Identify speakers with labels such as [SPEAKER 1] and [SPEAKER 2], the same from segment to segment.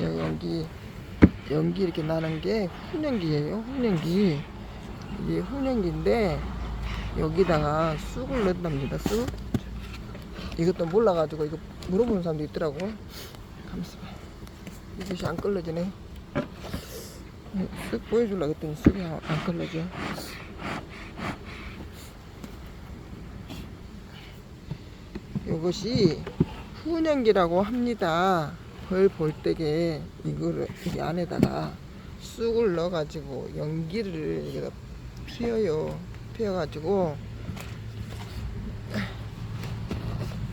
[SPEAKER 1] 여- 연기 연기 이렇게 나는 게 훈연기예요. 훈연기 이게 훈연기인데 여기다가 쑥을 넣는답니다. 쑥 이것도 몰라가지고 이거 물어보는 사람도 있더라고. 봐. 이것이 안 끌러지네. 쑥 보여주려고 했더니 쑥이 안, 안 끌러져. 이것이 훈연기라고 합니다. 벌 볼 때게 이거를 이 안에다가 쑥을 넣어가지고 연기를 여기다 피워요. 피워가지고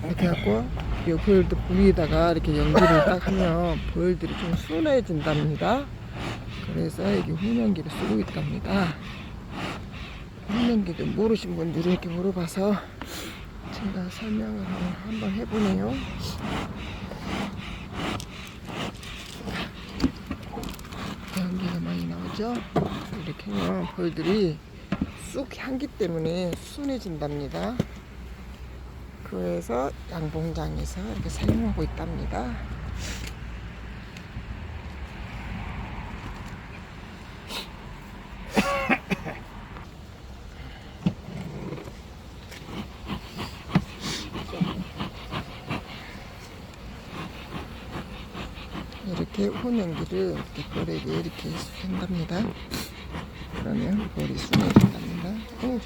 [SPEAKER 1] 이렇게 하고 이 벌도 위에다가 이렇게 연기를 딱 하면 벌들이 좀 순해진답니다. 그래서 이게 훈연기를 쓰고 있답니다. 훈연기도 모르신 분들이 이렇게 물어봐서 제가 설명을 한번 해보네요. 연기가 많이 나오죠? 이렇게 하면 벌들이 쑥 향기 때문에 순해진답니다. 그래서 양봉장에서 이렇게 사용하고 있답니다. 이렇게 혼연기를 이렇게 볼에게 이렇게 한답니다. 그러면 볼이 순해진답니다. 오,